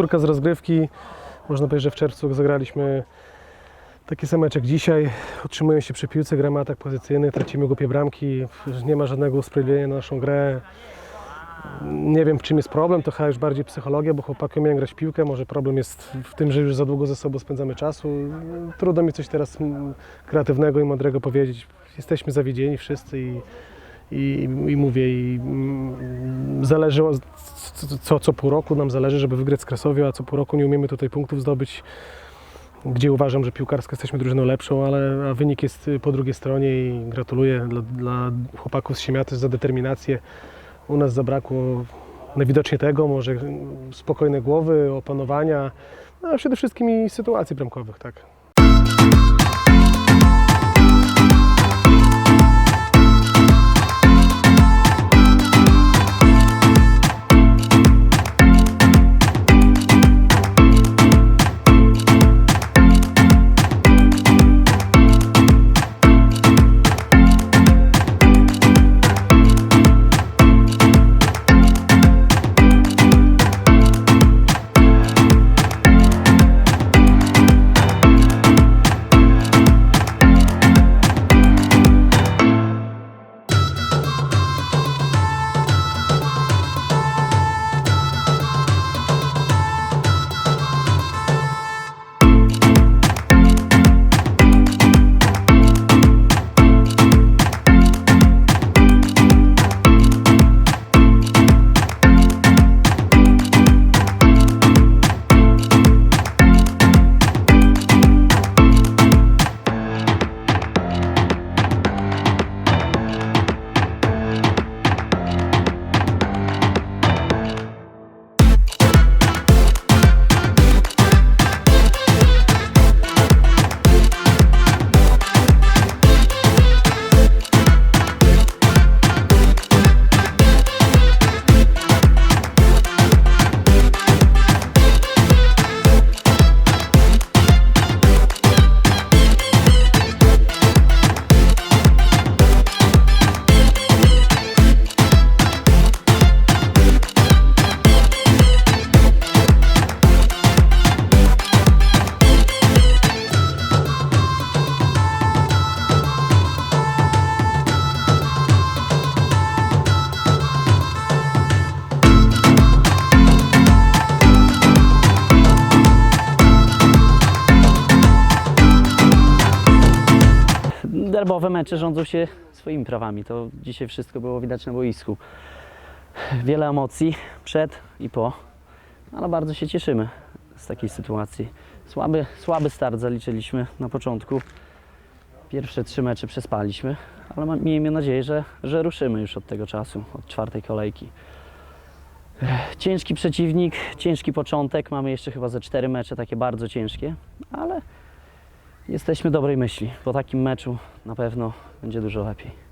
powtórka z rozgrywki. Można powiedzieć, że w czerwcu zagraliśmy taki sam mecz jak dzisiaj. Utrzymują się przy piłce, gramy atak pozycyjny, tracimy głupie bramki. Nie ma żadnego usprawiedliwienia na naszą grę. Nie wiem, w czym jest problem, to chyba już bardziej psychologia, bo chłopaki umieją grać piłkę. Może problem jest w tym, że już za długo ze sobą spędzamy czasu. Trudno mi coś teraz kreatywnego i mądrego powiedzieć. Jesteśmy zawiedzieni wszyscy i, i, i mówię, i mm, zależy, co, co, co pół roku nam zależy, żeby wygrać z Krasowią, a co pół roku nie umiemy tutaj punktów zdobyć, gdzie uważam, że piłkarsko jesteśmy drużyną lepszą, ale wynik jest y, po drugiej stronie i gratuluję dla, dla chłopaków z Siemiaty za determinację. U nas zabrakło najwidoczniej tego, może spokojnej głowy, opanowania, no, a przede wszystkim i sytuacji bramkowych, tak. Derbowe mecze rządzą się swoimi prawami. To dzisiaj wszystko było widać na boisku. Wiele emocji przed i po, ale bardzo się cieszymy z takiej sytuacji. Słaby, słaby start zaliczyliśmy na początku. Pierwsze trzy mecze przespaliśmy, ale miejmy nadzieję, że, że ruszymy już od tego czasu, od czwartej kolejki. Ciężki przeciwnik, ciężki początek. Mamy jeszcze chyba ze cztery mecze takie bardzo ciężkie, ale jesteśmy dobrej myśli. Po takim meczu na pewno będzie dużo lepiej.